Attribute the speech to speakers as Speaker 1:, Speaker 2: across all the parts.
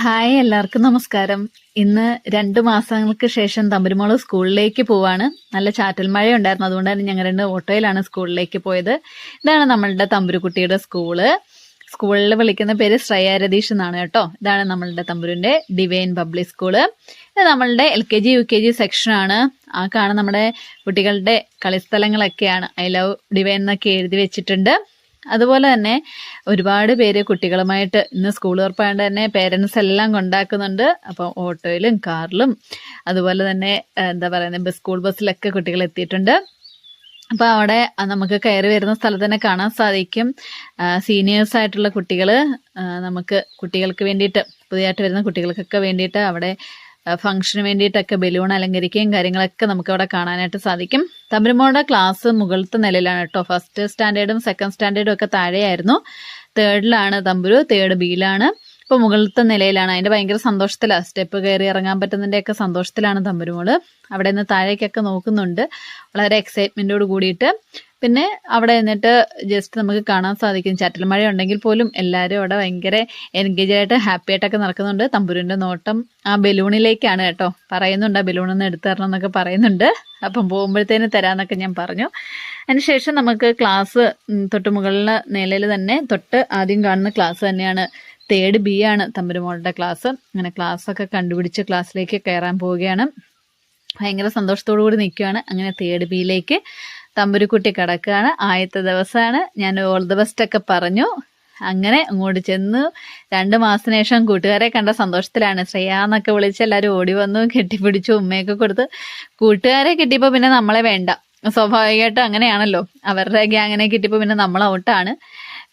Speaker 1: Hi എല്ലാവർക്കും നമസ്കാരം. ഇന്ന് രണ്ട് മാസങ്ങൾക്ക് ശേഷം തമ്പുരുമോൾ സ്കൂളിലേക്ക് പോവാണ്. നല്ല ചാറ്റൽ മഴ ഉണ്ടായിരുന്നു അതുകൊണ്ട് തന്നെ ഞങ്ങൾ രണ്ട് ഓട്ടോയിലാണ് സ്കൂളിലേക്ക് പോയത്. ഇതാണ് നമ്മളുടെ തമ്പുരുക്കുട്ടിയുടെ സ്കൂൾ. സ്കൂളിൽ വിളിക്കുന്ന പേര് ശ്രേയ രതീഷ് എന്നാണ് കേട്ടോ. ഇതാണ് നമ്മളുടെ തമ്പുരുന്റെ ഡിവൈൻ പബ്ലിക് സ്കൂൾ. ഇത് നമ്മളുടെ L K G U K G സെക്ഷനാണ് ആ കാണുന്ന നമ്മുടെ കുട്ടികളുടെ കളിസ്ഥലങ്ങളൊക്കെയാണ്. ഐ ലവ് ഡിവൈൻ എന്നൊക്കെ എഴുതി വെച്ചിട്ടുണ്ട്. അതുപോലെ തന്നെ ഒരുപാട് പേര് കുട്ടികളുമായിട്ട് ഇന്ന് സ്കൂൾ തുറപ്പായതുകൊണ്ട് തന്നെ പേരൻസ് എല്ലാം കൊണ്ടാക്കുന്നുണ്ട്. അപ്പം ഓട്ടോയിലും കാറിലും അതുപോലെ തന്നെ എന്താ പറയുന്നത് സ്കൂൾ ബസ്സിലൊക്കെ കുട്ടികൾ എത്തിയിട്ടുണ്ട്. അപ്പോൾ അവിടെ നമുക്ക് കയറി വരുന്ന സ്ഥലത്ത് തന്നെ കാണാൻ സാധിക്കും. സീനിയേഴ്സ് ആയിട്ടുള്ള കുട്ടികൾ നമുക്ക് കുട്ടികൾക്ക് വേണ്ടിയിട്ട് പുതിയതായിട്ട് വരുന്ന കുട്ടികൾക്കൊക്കെ വേണ്ടിയിട്ട് അവിടെ ഫംഗ്ഷന് വേണ്ടിയിട്ടൊക്കെ ബലൂൺ അലങ്കരിക്കുകയും കാര്യങ്ങളൊക്കെ നമുക്ക് അവിടെ കാണാനായിട്ട് സാധിക്കും. തമിഴ്മോളുടെ ക്ലാസ് മുകളിലത്തെ നിലയിലാണ് കേട്ടോ. ഫസ്റ്റ് സ്റ്റാൻഡേർഡും സെക്കൻഡ് സ്റ്റാൻഡേർഡും ഒക്കെ താഴെയായിരുന്നു. തേർഡിലാണ് തമ്പുരു തേർഡ് ബിയിലാണ് ഇപ്പോൾ മുകളിലത്തെ നിലയിലാണ്. അതിന്റെ ഭയങ്കര സന്തോഷത്തിലാണ് സ്റ്റെപ്പ് കയറി ഇറങ്ങാൻ പറ്റുന്നതിന്റെയൊക്കെ സന്തോഷത്തിലാണ് തമ്പുരുമോൾ. അവിടെ നിന്ന് താഴേക്കൊക്കെ നോക്കുന്നുണ്ട്. വളരെ എക്സൈറ്റ്മെന്റോട് കൂടിയിട്ട്. പിന്നെ അവിടെ നിന്നിട്ട് ജസ്റ്റ് നമുക്ക് കാണാൻ സാധിക്കും. ചാറ്റൽ മഴ ഉണ്ടെങ്കിൽ പോലും എല്ലാവരും അവിടെ ഭയങ്കര എൻഗേജ് ആയിട്ട് ഹാപ്പി ആയിട്ടൊക്കെ നടക്കുന്നുണ്ട്. തമ്പുരുവിന്റെ നോട്ടം ആ ബലൂണിലേക്കാണ് കേട്ടോ. പറയുന്നുണ്ട്. ആ ബലൂൺ ഒന്ന് എടുത്തു തരണം എന്നൊക്കെ പറയുന്നുണ്ട്. അപ്പം പോകുമ്പോഴത്തേന് തരാമെന്നൊക്കെ ഞാൻ പറഞ്ഞു. അതിനുശേഷം നമുക്ക് ക്ലാസ് തൊട്ട് മുകളിലെ നിലയിൽ തന്നെ തൊട്ട് ആദ്യം കാണുന്ന ക്ലാസ് തന്നെയാണ് തേർഡ് ബി ആണ് തമ്പുരുമോളുടെ ക്ലാസ് അങ്ങനെ ക്ലാസ്സൊക്കെ കണ്ടുപിടിച്ച് ക്ലാസ്സിലേക്ക് കയറാൻ പോവുകയാണ്. ഭയങ്കര സന്തോഷത്തോടു കൂടി നിൽക്കുകയാണ്. അങ്ങനെ തേർഡ് ബിയിലേക്ക് തമ്പുരുക്കുട്ടി കിടക്കുകയാണ്. ആദ്യത്തെ ദിവസമാണ്. ഞാൻ ഓൾ ദ ബെസ്റ്റ് ഒക്കെ പറഞ്ഞു. അങ്ങനെ അങ്ങോട്ട് ചെന്ന് രണ്ട് മാസത്തിന് ശേഷം കൂട്ടുകാരെ കണ്ട സന്തോഷത്തിലാണ്. ശ്രേയാന്നൊക്കെ വിളിച്ച് എല്ലാവരും ഓടി വന്നു കെട്ടിപ്പിടിച്ചു ഉമ്മയൊക്കെ കൊടുത്ത്. കൂട്ടുകാരെ കിട്ടിയപ്പോൾ പിന്നെ നമ്മളെ വേണ്ട. സ്വാഭാവികമായിട്ടും അങ്ങനെയാണല്ലോ. അവരുടെ ഗ്യാങ്ങിനെ കിട്ടിയപ്പോൾ പിന്നെ നമ്മൾ ഔട്ടാണ്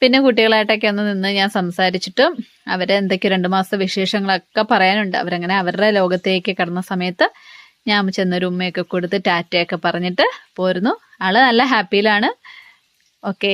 Speaker 1: പിന്നെ കുട്ടികളായിട്ടൊക്കെ ഒന്ന് നിന്ന് ഞാൻ സംസാരിച്ചിട്ടും അവരെ എന്തൊക്കെ രണ്ട് മാസത്തെ വിശേഷങ്ങളൊക്കെ പറയാനുണ്ട്. അവരങ്ങനെ അവരുടെ ലോകത്തേക്ക് കടന്ന സമയത്ത് ഞാൻ ചെന്നൊരു ഉമ്മയൊക്കെ കൊടുത്ത് ടാറ്റയൊക്കെ പറഞ്ഞിട്ട് പോരുന്നു. ആൾ നല്ല ഹാപ്പിയിലാണ്. ഓക്കെ.